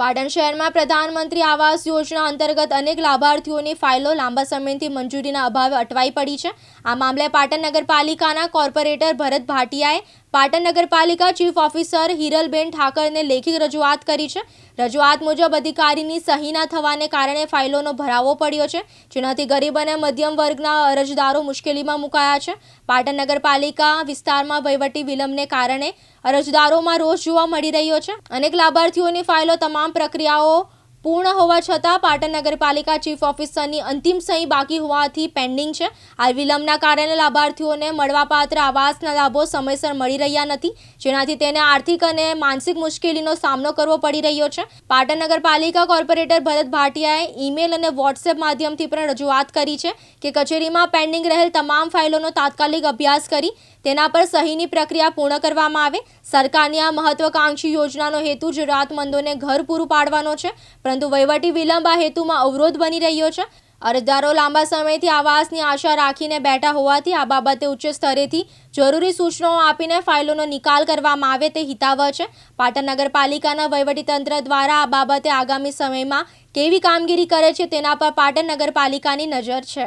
પાટણ શહેરમાં પ્રધાનમંત્રી આવાસ યોજના અંતર્ગત અનેક લાભાર્થીઓની ફાઇલો લાંબા સમયથી મંજૂરીના અભાવે અટવાઈ પડી છે. આ મામલે પાટણ નગરપાલિકાના કોર્પોરેટર ભરત ભાટિયાએ પાટણ નગરપાલિકા ચીફ ઓફિસર હિરલબેન ઠાકરને લેખિત રજૂઆત કરી છે. રજૂઆત મુજબ અધિકારીની સહી ના થવાને કારણે ફાઇલોનો ભરાવો પડ્યો છે, જેનાથી ગરીબ અને મધ્યમ વર્ગના અરજદારો મુશ્કેલીમાં મુકાયા છે. પાટણ નગરપાલિકા વિસ્તારમાં વહીવટી વિલંબને કારણે અરજદારોમાં રોષ જોવા મળી રહ્યો છે. અનેક લાભાર્થીઓની ફાઇલો તમામ પ્રક્રિયાઓ પૂર્ણ હોવા છતાં પાટણ નગરપાલિકા ચીફ ઓફિસરની અંતિમ સહી બાકી હોવાથી પેન્ડિંગ છે. આ વિલંબના કારણે લાભાર્થીઓને મળવાપાત્ર આવાસના લાભો સમયસર મળી રહ્યા નથી, જેનાથી તેને આર્થિક અને માનસિક મુશ્કેલીનો સામનો કરવો પડી રહ્યો છે. પાટણ નગરપાલિકા કોર્પોરેટર ભરત ભાટિયાએ ઈમેલ અને વોટ્સએપ માધ્યમથી પણ રજૂઆત કરી છે કે કચેરીમાં પેન્ડિંગ રહેલ તમામ ફાઇલોનો તાત્કાલિક અભ્યાસ કરી તેના પર સહીની પ્રક્રિયા પૂર્ણ કરવામાં આવે. સરકારની આ મહત્વકાંક્ષી યોજનાનો હેતુ જરૂરિયાતમંદોને ઘર પૂરું પાડવાનો છે. પરંતુ વહીવટી વિલંબ આ હેતુમાં અવરોધ બની રહ્યો છે. અરજદારો લાંબા સમયથી આવાસની આશા રાખીને બેઠા હોવાથી આ બાબતે ઉચ્ચ સ્તરેથી જરૂરી સૂચનાઓ આપીને ફાઇલોનો નિકાલ કરવામાં આવે તે હિતાવહ છે. પાટણ નગરપાલિકાના વહીવટીતંત્ર દ્વારા આ બાબતે આગામી સમયમાં કેવી કામગીરી કરે છે તેના પર પાટણ નગરપાલિકાની નજર છે.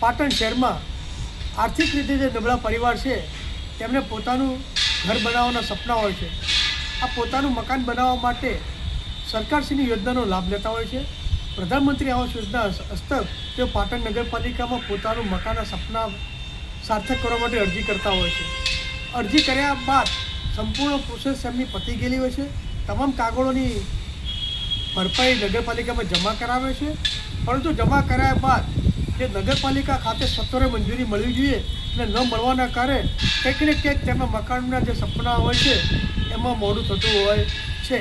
પાટણ શહેરમાં આર્થિક રીતે જે નબળા પરિવાર છે, તેમને પોતાનું ઘર બનાવવાના સપના હોય છે. આ પોતાનું મકાન બનાવવા માટે સરકારશ્રીની યોજનાનો લાભ લેતા હોય છે. પ્રધાનમંત્રી આવાસ યોજના હસ્તક તેઓ પાટણ નગરપાલિકામાં પોતાનું મકાનના સપના સાર્થક કરવા માટે અરજી કરતા હોય છે. અરજી કર્યા બાદ સંપૂર્ણ પ્રોસેસ એમની પતી ગયેલી હોય છે. તમામ કાગળોની ભરપાઈ નગરપાલિકામાં જમા કરાવે છે. પરંતુ જમા કરાયા બાદ જે નગરપાલિકા ખાતે સત્વરે મંજૂરી મળવી જોઈએ અને ન મળવાના કારણે કંઈક ને કંઈક તેમના મકાનના જે સપના હોય છે, એમાં મોડું થતું હોય છે.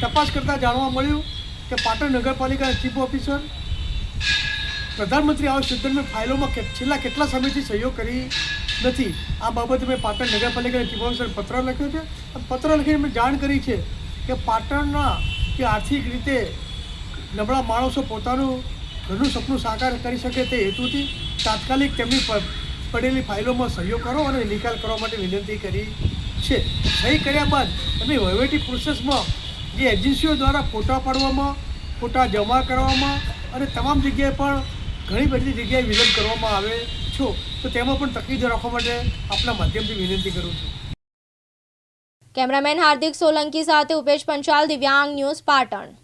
તપાસ કરતાં જાણવા મળ્યું કે પાટણ નગરપાલિકાના ચીફ ઓફિસર પ્રધાનમંત્રી આવાસ યોજનાની ફાઇલોમાં કે, છેલ્લા કેટલા સમયથી સહયોગ કરી નથી. આ બાબતે મેં પાટણ નગરપાલિકાના ચીફ ઓફિસર પત્ર લખ્યો છે. પત્ર લખીને મેં જાણ કરી છે કે પાટણના જે આર્થિક રીતે નબળા માણસો પોતાનું ઘરનું સપનું સાકાર કરી શકે તે હેતુથી તાત્કાલિક તેમની પડેલી ફાઇલોમાં સહયોગ કરો અને નિકાલ કરવા માટે વિનંતી કરી છે. સહી કર્યા બાદ એમની વહીવટી પ્રોસેસમાં જે એજન્સીઓ દ્વારા ફોટા પાડવામાં, ફોટા જમા કરવામાં અને તમામ જગ્યાએ પણ ઘણી બધી જગ્યાએ વિલંબ કરવામાં આવે છો, તો તેમાં પણ તકલીફ રાખવા માટે આપના માધ્યમથી વિનંતી કરું છું. કેમેરામેન હાર્દિક સોલંકી સાથે ઉપેશ પંચાલ, દિવ્યાંગ ન્યૂઝ પાટણ.